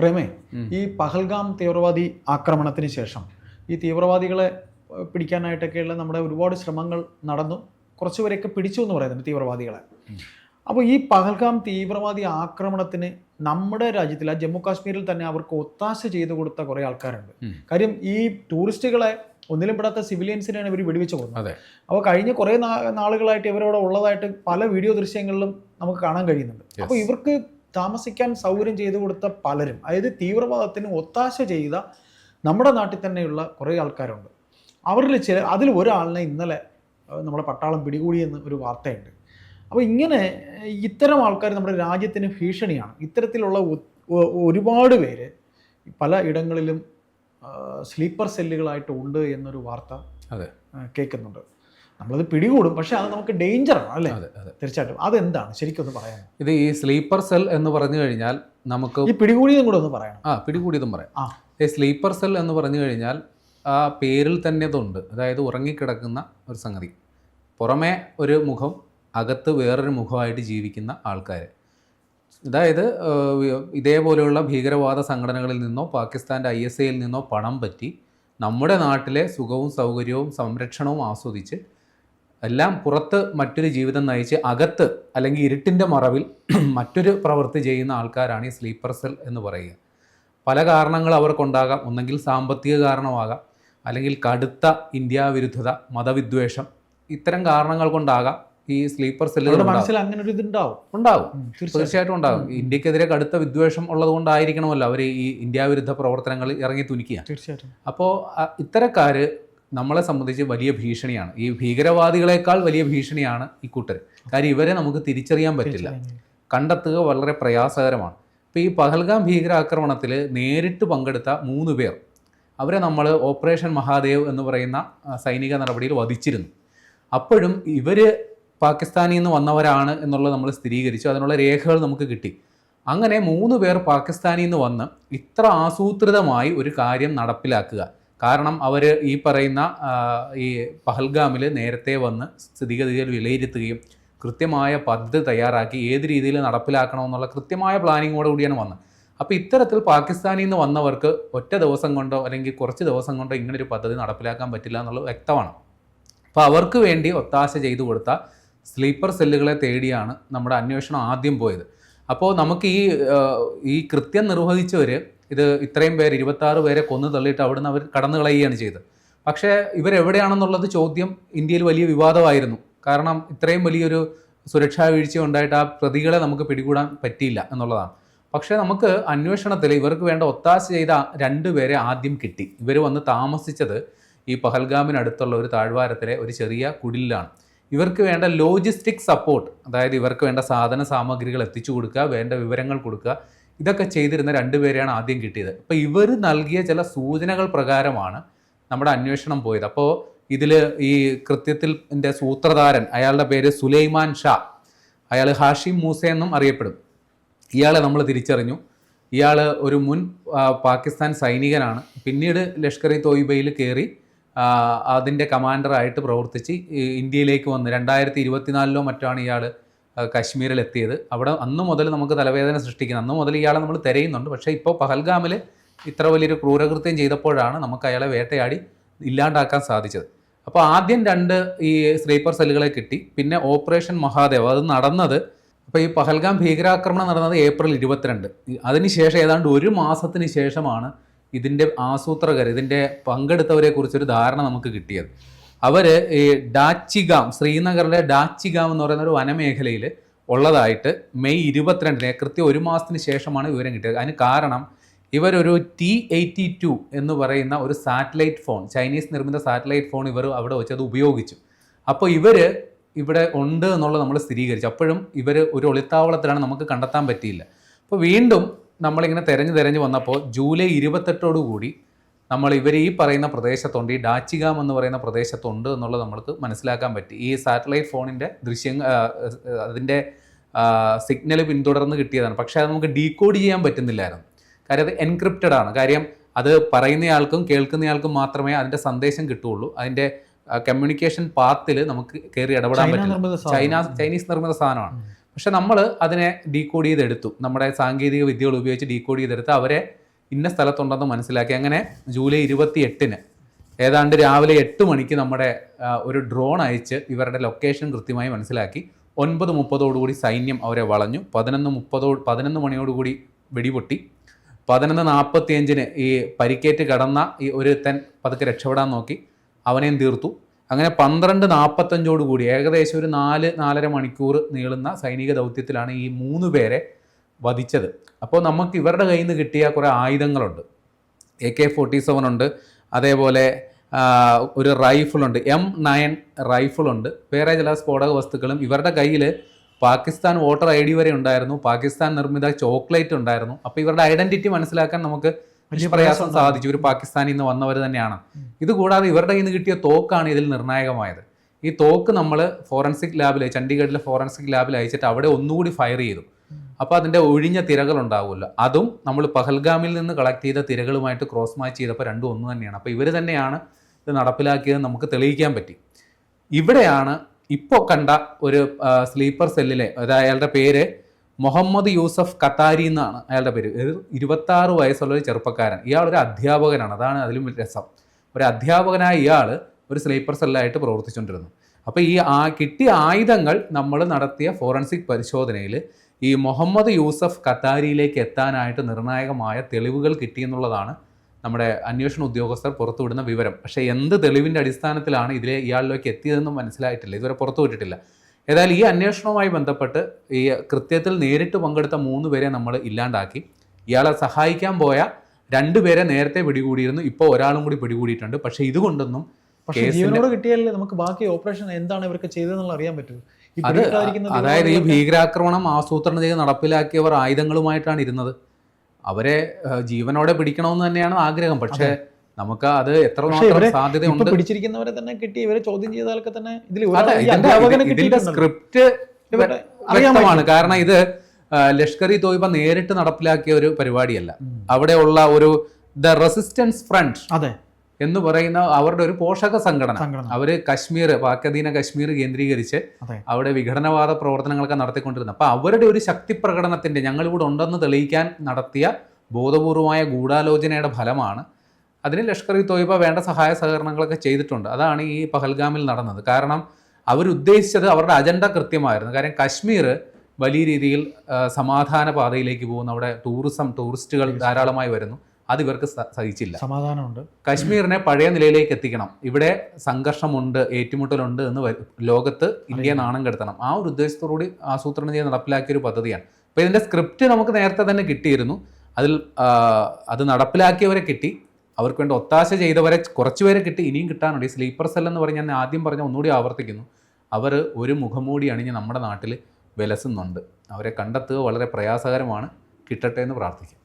പ്രേമേ ഈ പഹൽഗാം തീവ്രവാദി ആക്രമണത്തിന് ശേഷം ഈ തീവ്രവാദികളെ പിടിക്കാനായിട്ടൊക്കെയുള്ള നമ്മുടെ ഒരുപാട് ശ്രമങ്ങൾ നടന്നു. കുറച്ചുപേരെയൊക്കെ പിടിച്ചു എന്ന് പറയുന്നുണ്ട് തീവ്രവാദികളെ. അപ്പോൾ ഈ പഹൽഗാം തീവ്രവാദി ആക്രമണത്തിന് നമ്മുടെ രാജ്യത്തിൽ ആ ജമ്മു കാശ്മീരിൽ തന്നെ അവർക്ക് ഒത്താശ ചെയ്തു കൊടുത്ത കുറേ ആൾക്കാരുണ്ട്. കാര്യം ഈ ടൂറിസ്റ്റുകളെ ഒന്നിലും പെടാത്ത സിവിലിയൻസിനെയാണ് ഇവർ വെടിവെച്ച് പോകുന്നത്. അപ്പോൾ കഴിഞ്ഞ കുറേ നാളുകളായിട്ട് ഇവരവിടെ ഉള്ളതായിട്ട് പല വീഡിയോ ദൃശ്യങ്ങളിലും നമുക്ക് കാണാൻ കഴിയുന്നുണ്ട്. അപ്പോൾ ഇവർക്ക് താമസിക്കാൻ സൗകര്യം ചെയ്തു കൊടുത്ത പലരും അതായത് തീവ്രവാദത്തിന് ഒത്താശ ചെയ്ത നമ്മുടെ നാട്ടിൽ തന്നെയുള്ള കുറേ ആൾക്കാരുണ്ട്. അവരിൽ ചില അതിൽ ഒരാളിനെ ഇന്നലെ നമ്മുടെ പട്ടാളം പിടികൂടിയെന്ന് ഒരു വാർത്തയുണ്ട്. അപ്പോൾ ഇങ്ങനെ ഇത്തരം ആൾക്കാർ നമ്മുടെ രാജ്യത്തിന് ഭീഷണിയാണ്. ഇത്തരത്തിലുള്ള ഒരുപാട് പേര് പല ഇടങ്ങളിലും സ്ലീപ്പർ സെല്ലുകളായിട്ട് ഉണ്ട് എന്നൊരു വാർത്ത അതെ. കേൾക്കുന്നുണ്ട്. നമ്മളത് പിടികൂടും. പക്ഷെ അത് നമുക്ക് ഡേഞ്ചറാണ് അല്ലേ? തീർച്ചയായിട്ടും. അതെന്താണ്? ശരിക്കും ഒന്ന് പറയാം ഇത് ഈ സ്ലീപ്പർ സെൽ എന്ന് പറഞ്ഞു കഴിഞ്ഞാൽ നമുക്ക് ഈ പിടികൂടിയതും കൂടെ ഒന്ന് പറയണം. ആ പിടികൂടിയതും പറയാം. ആ. ഈ സ്ലീപ്പർ സെൽ എന്ന് പറഞ്ഞു കഴിഞ്ഞാൽ ആ പേരിൽ തന്നെ ഇതുണ്ട്. അതായത് ഉറങ്ങിക്കിടക്കുന്ന ഒരു സംഗതി. പുറമേ ഒരു മുഖം അകത്ത് വേറൊരു മുഖമായിട്ട് ജീവിക്കുന്ന ആൾക്കാർ അതായത് ഇതേപോലെയുള്ള ഭീകരവാദ സംഘടനകളിൽ നിന്നോ പാകിസ്ഥാന്റെ ഐ എസ് ഐയിൽ നിന്നോ പണം പറ്റി നമ്മുടെ നാട്ടിലെ സുഖവും സൗകര്യവും സംരക്ഷണവും ആസ്വദിച്ച് എല്ലാം പുറത്ത് മറ്റൊരു ജീവിതം നയിച്ച് അകത്ത് അല്ലെങ്കിൽ ഇരുട്ടിന്റെ മറവിൽ മറ്റൊരു പ്രവൃത്തി ചെയ്യുന്ന ആൾക്കാരാണ് ഈ സ്ലീപ്പർ സെൽ എന്ന് പറയുക. പല കാരണങ്ങൾ അവർക്കുണ്ടാകാം. ഒന്നെങ്കിൽ സാമ്പത്തിക കാരണമാകാം. അല്ലെങ്കിൽ കടുത്ത ഇന്ത്യ വിരുദ്ധത മതവിദ്വേഷം ഇത്തരം കാരണങ്ങൾ കൊണ്ടാകാം ഈ സ്ലീപ്പർ സെല്ലുകൾ. മനസ്സിൽ അങ്ങനെ ഒരു ഇതുണ്ടാവും. ഉണ്ടാവും. തീർച്ചയായിട്ടും. ഉണ്ടാകും. ഇന്ത്യക്കെതിരെ കടുത്ത വിദ്വേഷം ഉള്ളത് കൊണ്ടായിരിക്കണമല്ലോ അവർ ഈ ഇന്ത്യ വിരുദ്ധ പ്രവർത്തനങ്ങൾ ഇറങ്ങി തുനിക്കുക. തീർച്ചയായിട്ടും. അപ്പോൾ ഇത്തരക്കാർ നമ്മളെ സംബന്ധിച്ച് വലിയ ഭീഷണിയാണ്. ഈ ഭീകരവാദികളെക്കാൾ വലിയ ഭീഷണിയാണ് ഈ കൂട്ടർ. കാര്യം ഇവരെ നമുക്ക് തിരിച്ചറിയാൻ പറ്റില്ല. കണ്ടെത്തുക വളരെ പ്രയാസകരമാണ്. ഇപ്പോൾ ഈ പഹൽഗാം ഭീകരാക്രമണത്തിൽ നേരിട്ട് പങ്കെടുത്ത മൂന്ന് പേർ അവരെ നമ്മൾ ഓപ്പറേഷൻ മഹാദേവ് എന്ന് പറയുന്ന സൈനിക നടപടിയിൽ വധിച്ചിരുന്നു. അപ്പോഴും ഇവർ പാകിസ്ഥാനിൽ നിന്ന് വന്നവരാണ് എന്നുള്ളത് നമ്മൾ സ്ഥിരീകരിച്ചു. അതിനുള്ള രേഖകൾ നമുക്ക് കിട്ടി. അങ്ങനെ മൂന്ന് പേർ പാകിസ്ഥാനിൽ നിന്ന് വന്ന് ഇത്ര ആസൂത്രിതമായി ഒരു കാര്യം നടപ്പിലാക്കുക. കാരണം അവർ ഈ പറയുന്ന ഈ പഹൽഗാമിൽ നേരത്തെ വന്ന് സ്ഥിതിഗതികൾ വിലയിരുത്തുകയും കൃത്യമായ പദ്ധതി തയ്യാറാക്കി ഏത് രീതിയിൽ നടപ്പിലാക്കണമെന്നുള്ള കൃത്യമായ പ്ലാനിങ്ങോട് കൂടിയാണ് വന്നത്. അപ്പോൾ ഇത്തരത്തിൽ പാകിസ്ഥാനിൽ നിന്ന് വന്നവർക്ക് ഒറ്റ ദിവസം കൊണ്ടോ അല്ലെങ്കിൽ കുറച്ച് ദിവസം കൊണ്ടോ ഇങ്ങനൊരു പദ്ധതി നടപ്പിലാക്കാൻ പറ്റില്ല എന്നുള്ളത് വ്യക്തമാണ്. അപ്പോൾ അവർക്ക് വേണ്ടി ഒത്താശ ചെയ്തു കൊടുത്ത സ്ലീപ്പർ സെല്ലുകളെ തേടിയാണ് നമ്മുടെ അന്വേഷണം ആദ്യം പോയത്. അപ്പോൾ നമുക്ക് ഈ ഈ കൃത്യം നിർവഹിച്ചവർ ഇത് ഇത്രയും പേര് ഇരുപത്താറ് പേരെ കൊന്നു തള്ളിയിട്ട് അവിടുന്ന് അവർ കടന്നു കളയുകയാണ് ചെയ്തത്. പക്ഷേ ഇവരെവിടെയാണെന്നുള്ളത് ചോദ്യം ഇന്ത്യയിൽ വലിയ വിവാദമായിരുന്നു. കാരണം ഇത്രയും വലിയൊരു സുരക്ഷാ വീഴ്ച ഉണ്ടായിട്ട് ആ പ്രതികളെ നമുക്ക് പിടികൂടാൻ പറ്റിയില്ല എന്നുള്ളതാണ്. പക്ഷേ നമുക്ക് അന്വേഷണത്തിൽ ഇവർക്ക് വേണ്ട ഒത്താശ ചെയ്ത രണ്ടുപേരെ ആദ്യം കിട്ടി. ഇവർ വന്ന് താമസിച്ചത് ഈ പഹൽഗാമിനടുത്തുള്ള ഒരു താഴ്വാരത്തിലെ ഒരു ചെറിയ കുടിലാണ് ഇവർക്ക് വേണ്ട ലോജിസ്റ്റിക് സപ്പോർട്ട് അതായത് ഇവർക്ക് വേണ്ട സാധന സാമഗ്രികൾ എത്തിച്ചു കൊടുക്കുക വേണ്ട വിവരങ്ങൾ കൊടുക്കുക ഇതൊക്കെ ചെയ്തിരുന്ന രണ്ടുപേരെയാണ് ആദ്യം കിട്ടിയത്. അപ്പോൾ ഇവർ നൽകിയ ചില സൂചനകൾ പ്രകാരമാണ് നമ്മുടെ അന്വേഷണം പോയത്. അപ്പോൾ ഇതിൽ ഈ കൃത്യത്തിൽ എന്റെ സൂത്രധാരൻ അയാളുടെ പേര് സുലൈമാൻ ഷാ. അയാൾ ഹാഷിം മൂസ എന്നും അറിയപ്പെടും. ഇയാളെ നമ്മൾ തിരിച്ചറിഞ്ഞു. ഇയാൾ ഒരു മുൻ പാകിസ്ഥാൻ സൈനികനാണ്. പിന്നീട് ലഷ്കർ ഇ തോയിബയിൽ കയറി അതിന്റെ കമാൻഡറായിട്ട് പ്രവർത്തിച്ച് ഇന്ത്യയിലേക്ക് വന്ന്. രണ്ടായിരത്തി ഇരുപത്തിനാലിലോ മറ്റാണ് ഇയാൾ കശ്മീരിൽ എത്തിയത് അവിടെ അന്ന് മുതൽ നമുക്ക് തലവേദന സൃഷ്ടിക്കുന്നത് അന്ന് മുതൽ ഇയാളെ നമ്മൾ തിരയുന്നുണ്ട്. പക്ഷേ ഇപ്പോൾ പഹൽഗാമിൽ ഇത്ര വലിയൊരു ക്രൂരകൃത്യം ചെയ്തപ്പോഴാണ് നമുക്ക് അയാളെ വേട്ടയാടി ഇല്ലാണ്ടാക്കാൻ സാധിച്ചത്. അപ്പോൾ ആദ്യം രണ്ട് ഈ സ്ലീപ്പർ സെല്ലുകളെ കിട്ടി. പിന്നെ ഓപ്പറേഷൻ മഹാദേവ്. അത് നടന്നത് അപ്പോൾ ഈ പഹൽഗാം ഭീകരാക്രമണം നടന്നത് ഏപ്രിൽ ഇരുപത്തിരണ്ട്. അതിനുശേഷം ഏതാണ്ട് ഒരു മാസത്തിന് ശേഷമാണ് ഇതിന്റെ ആസൂത്രകർ ഇതിന്റെ പങ്കെടുത്തവരെ കുറിച്ചൊരു ധാരണ നമുക്ക് കിട്ടിയത്. അവർ ഈ ഡാച്ചിഗാം ശ്രീനഗറിലെ ഡാച്ചിഗാം എന്ന് പറയുന്ന ഒരു വനമേഖലയിൽ ഉള്ളതായിട്ട് മെയ് ഇരുപത്തിരണ്ടിന് കൃത്യം ഒരു മാസത്തിന് ശേഷമാണ് വിവരം കിട്ടിയത്. അതിന് കാരണം ഇവരൊരു ടി എയ്റ്റി ടു എന്ന് പറയുന്ന ഒരു സാറ്റലൈറ്റ് ഫോൺ ചൈനീസ് നിർമ്മിത സാറ്റലൈറ്റ് ഫോൺ ഇവർ അവിടെ വെച്ച് അത് ഉപയോഗിച്ചു. അപ്പോൾ ഇവർ ഇവിടെ ഉണ്ട് എന്നുള്ളത് നമ്മൾ സ്ഥിരീകരിച്ചു. അപ്പോഴും ഇവർ ഒരു ഒളിത്താവളത്തിലാണ് നമുക്ക് കണ്ടെത്താൻ പറ്റിയില്ല. അപ്പോൾ വീണ്ടും നമ്മളിങ്ങനെ തെരഞ്ഞു തെരഞ്ഞു വന്നപ്പോൾ ജൂലൈ ഇരുപത്തെട്ടോടു കൂടി നമ്മൾ ഇവർ ഈ പറയുന്ന പ്രദേശത്തുണ്ട് ഈ ഡാച്ചിഗാം എന്ന് പറയുന്ന പ്രദേശത്തുണ്ട് എന്നുള്ളത് നമ്മൾക്ക് മനസ്സിലാക്കാൻ പറ്റി. ഈ സാറ്റലൈറ്റ് ഫോണിന്റെ ദൃശ്യം അതിന്റെ സിഗ്നൽ പിന്തുടർന്ന് കിട്ടിയതാണ്. പക്ഷേ അത് നമുക്ക് ഡീകോഡ് ചെയ്യാൻ പറ്റുന്നില്ലായിരുന്നു. കാര്യം അത് എൻക്രിപ്റ്റഡ് ആണ്. കാര്യം അത് പറയുന്നയാൾക്കും കേൾക്കുന്നയാൾക്കും മാത്രമേ അതിന്റെ സന്ദേശം കിട്ടുകയുള്ളൂ. അതിന്റെ കമ്മ്യൂണിക്കേഷൻ പാത്തിൽ നമുക്ക് കയറി ഇടപെടാൻ പറ്റില്ല. ചൈന ചൈനീസ് നിർമ്മിത സാധനമാണ്. പക്ഷെ നമ്മൾ അതിനെ ഡീകോഡ് ചെയ്തെടുത്തു. നമ്മുടെ സാങ്കേതിക വിദ്യകൾ ഉപയോഗിച്ച് ഡീകോഡ് ചെയ്തെടുത്ത് അവരെ ഇന്ന സ്ഥലത്തുണ്ടെന്ന് മനസ്സിലാക്കി. അങ്ങനെ ജൂലൈ ഇരുപത്തി എട്ടിന് ഏതാണ്ട് രാവിലെ എട്ട് മണിക്ക് നമ്മുടെ ഒരു ഡ്രോൺ അയച്ച് ഇവരുടെ ലൊക്കേഷൻ കൃത്യമായി മനസ്സിലാക്കി. ഒൻപത് മുപ്പതോടുകൂടി സൈന്യം അവരെ വളഞ്ഞു. പതിനൊന്ന് മുപ്പതോ പതിനൊന്ന് മണിയോടുകൂടി വെടിപൊട്ടി. പതിനൊന്ന് നാൽപ്പത്തിയഞ്ചിന് ഈ പരിക്കേറ്റ് കടന്ന ഈ ഒരു ഒരുത്തൻ പതുക്കെ രക്ഷപ്പെടാൻ നോക്കി. അവനെയും തീർത്തു. അങ്ങനെ പന്ത്രണ്ട് നാൽപ്പത്തഞ്ചോടുകൂടി ഏകദേശം ഒരു നാല് നാലര മണിക്കൂർ നീളുന്ന സൈനിക ദൗത്യത്തിലാണ് ഈ മൂന്ന് പേരെ വധിച്ചത്. അപ്പോൾ നമുക്ക് ഇവരുടെ കയ്യിൽ നിന്ന് കിട്ടിയ കുറേ ആയുധങ്ങളുണ്ട്. എ കെ ഫോർട്ടി സെവൻ ഉണ്ട്. അതേപോലെ ഒരു റൈഫിളുണ്ട് എം നയൻ റൈഫിളുണ്ട് വേറെ ചില സ്ഫോടക വസ്തുക്കളും ഇവരുടെ കയ്യിൽ പാകിസ്ഥാൻ വോട്ടർ ഐ ഡി വരെ ഉണ്ടായിരുന്നു. പാകിസ്ഥാൻ നിർമ്മിത ചോക്ലേറ്റ് ഉണ്ടായിരുന്നു. അപ്പോൾ ഇവരുടെ ഐഡന്റിറ്റി മനസ്സിലാക്കാൻ നമുക്ക് വലിയ പ്രയാസം സാധിച്ചു. ഒരു പാകിസ്ഥാനിൽ നിന്ന് വന്നവർ തന്നെയാണ്. ഇതുകൂടാതെ ഇവരുടെ കയ്യിൽ നിന്ന് കിട്ടിയ തോക്കാണ് ഇതിൽ നിർണായകമായത്. ഈ തോക്ക് നമ്മൾ ഫോറൻസിക് ലാബിൽ ചണ്ഡീഗഡിലെ ഫോറൻസിക് ലാബിൽ അയച്ചിട്ട് അവിടെ ഒന്നുകൂടി ഫയർ ചെയ്തു. അപ്പോൾ അതിന്റെ ഒഴിഞ്ഞ തിരകൾ ഉണ്ടാവുമല്ലോ. അതും നമ്മൾ പഹൽഗാമിൽ നിന്ന് കളക്ട് ചെയ്ത തിരകളുമായിട്ട് ക്രോസ് മാച്ച് ചെയ്തപ്പോൾ രണ്ടും ഒന്ന് തന്നെയാണ്. അപ്പോൾ ഇവർ തന്നെയാണ് ഇത് നടപ്പിലാക്കിയത് നമുക്ക് തെളിയിക്കാൻ പറ്റി. ഇവിടെയാണ് ഇപ്പോൾ കണ്ട ഒരു സ്ലീപ്പർ സെല്ലിലെ അയാളുടെ പേര് മുഹമ്മദ് യൂസഫ് കത്താരി എന്നാണ് അയാളുടെ പേര്. ഇരുപത്താറ് വയസ്സുള്ള ഒരു ചെറുപ്പക്കാരൻ. ഇയാൾ ഒരു അധ്യാപകനാണ്. അതാണ് അതിലും രസം. ഒരു അധ്യാപകനായ ഇയാൾ ഒരു സ്ലീപ്പർ സെല്ലായിട്ട് പ്രവർത്തിച്ചുകൊണ്ടിരുന്നു. അപ്പോൾ ഈ ആ കിട്ടിയ ആയുധങ്ങൾ നമ്മൾ നടത്തിയ ഫോറൻസിക് പരിശോധനയിൽ ഈ മുഹമ്മദ് യൂസഫ് ഖത്താരിയിലേക്ക് എത്താനായിട്ട് നിർണായകമായ തെളിവുകൾ കിട്ടിയെന്നുള്ളതാണ് നമ്മുടെ അന്വേഷണ ഉദ്യോഗസ്ഥർ പുറത്തുവിടുന്ന വിവരം. പക്ഷേ എന്ത് തെളിവിന്റെ അടിസ്ഥാനത്തിലാണ് ഇതിലെ ഇയാളിലേക്ക് എത്തിയതെന്നും മനസ്സിലായിട്ടില്ല. ഇതുവരെ പുറത്തുവിട്ടിട്ടില്ല ഏതായാലും ഈ അന്വേഷണവുമായി ബന്ധപ്പെട്ട് ഈ കൃത്യത്തിൽ നേരിട്ട് പങ്കെടുത്ത മൂന്ന് പേരെ നമ്മൾ ഇല്ലാണ്ടാക്കി. ഇയാളെ സഹായിക്കാൻ പോയ രണ്ടുപേരെ നേരത്തെ പിടികൂടിയിരുന്നു. ഇപ്പോൾ ഒരാളും കൂടി പിടികൂടിയിട്ടുണ്ട്. പക്ഷേ ഇതുകൊണ്ടൊന്നും ജീവനോട് കിട്ടിയാലേ നമുക്ക് ബാക്കി ഓപ്പറേഷൻ എന്താണ് ഇവർക്ക് ചെയ്തതെന്നുള്ള അറിയാൻ പറ്റൂ ഈ അത് അതായത് ഈ ഭീകരാക്രമണം ആസൂത്രണം ചെയ്ത് നടപ്പിലാക്കിയവർ ആയുധങ്ങളുമായിട്ടാണ് ഇരുന്നത്. അവരെ ജീവനോടെ പിടിക്കണമെന്ന് തന്നെയാണ് ആഗ്രഹം. പക്ഷേ നമുക്ക് അത് എത്ര സാധ്യതയുണ്ട് പിടിച്ചിരിക്കുന്നവരെ തന്നെ കിട്ടി ഇവരെ ചോദ്യം ചെയ്താലൊക്കെ തന്നെ ഇതിൽ. സ്ക്രിപ്റ്റ് വ്യക്തമാണ്. കാരണം ഇത് ലഷ്കർ ഇ തോയ്ബ നേരിട്ട് നടപ്പിലാക്കിയ ഒരു പരിപാടിയല്ല. അവിടെയുള്ള ഒരു ദ റെസിസ്റ്റൻസ് ഫ്രണ്ട് അതെ. എന്ന് പറയുന്ന അവരുടെ ഒരു പോഷക സംഘടന. അവർ കശ്മീർ പാക്കധീന കശ്മീർ കേന്ദ്രീകരിച്ച് അവിടെ വിഘടനവാദ പ്രവർത്തനങ്ങളൊക്കെ നടത്തിക്കൊണ്ടിരുന്നത്. അപ്പോൾ അവരുടെ ഒരു ശക്തി പ്രകടനത്തിന്റെ ഞങ്ങളിവിടെ ഉണ്ടെന്ന് തെളിയിക്കാൻ നടത്തിയ ബോധപൂർവമായ ഗൂഢാലോചനയുടെ ഫലമാണ് അതിന് ലഷ്കർ ഇ തോയ്ബ വേണ്ട സഹായ സഹകരണങ്ങളൊക്കെ ചെയ്തിട്ടുണ്ട്. അതാണ് ഈ പഹൽഗാമിൽ നടന്നത്. കാരണം അവരുദ്ദേശിച്ചത് അവരുടെ അജണ്ട കൃത്യമായിരുന്നു. കാര്യം കശ്മീർ വലിയ രീതിയിൽ സമാധാന പാതയിലേക്ക് പോകുന്നു. അവിടെ ടൂറിസം ടൂറിസ്റ്റുകൾ ധാരാളമായി വരുന്നു. അത് ഇവർക്ക് സഹിച്ചില്ല. സമാധാനമുണ്ട്. കശ്മീരിനെ പഴയ നിലയിലേക്ക് എത്തിക്കണം. ഇവിടെ സംഘർഷമുണ്ട് ഏറ്റുമുട്ടലുണ്ട് എന്ന് ലോകത്ത് ഇന്ത്യ നാണം കെടുത്തണം. ആ ഒരു ഉദ്ദേശത്തോടുകൂടി ആസൂത്രണം ചെയ്ത് നടപ്പിലാക്കിയ ഒരു പദ്ധതിയാണ്. അപ്പോൾ ഇതിന്റെ സ്ക്രിപ്റ്റ് നമുക്ക് നേരത്തെ തന്നെ കിട്ടിയിരുന്നു. അതിൽ അത് നടപ്പിലാക്കിയവരെ കിട്ടി. അവർക്ക് വേണ്ടി ഒത്താശ ചെയ്തവരെ കുറച്ചുപേരെ കിട്ടി. ഇനിയും കിട്ടാനുണ്ട്. ഈ സ്ലീപ്പർ സെൽ എന്ന് പറഞ്ഞ് ഞാൻ ആദ്യം പറഞ്ഞ ഒന്നുകൂടി ആവർത്തിക്കുന്നു. അവർ ഒരു മുഖംമൂടി അണിഞ്ഞ് നമ്മുടെ നാട്ടിൽ വിലസുന്നുണ്ട്. അവരെ കണ്ടെത്തുക വളരെ പ്രയാസകരമാണ്. കിട്ടട്ടെ എന്ന് പ്രാർത്ഥിക്കും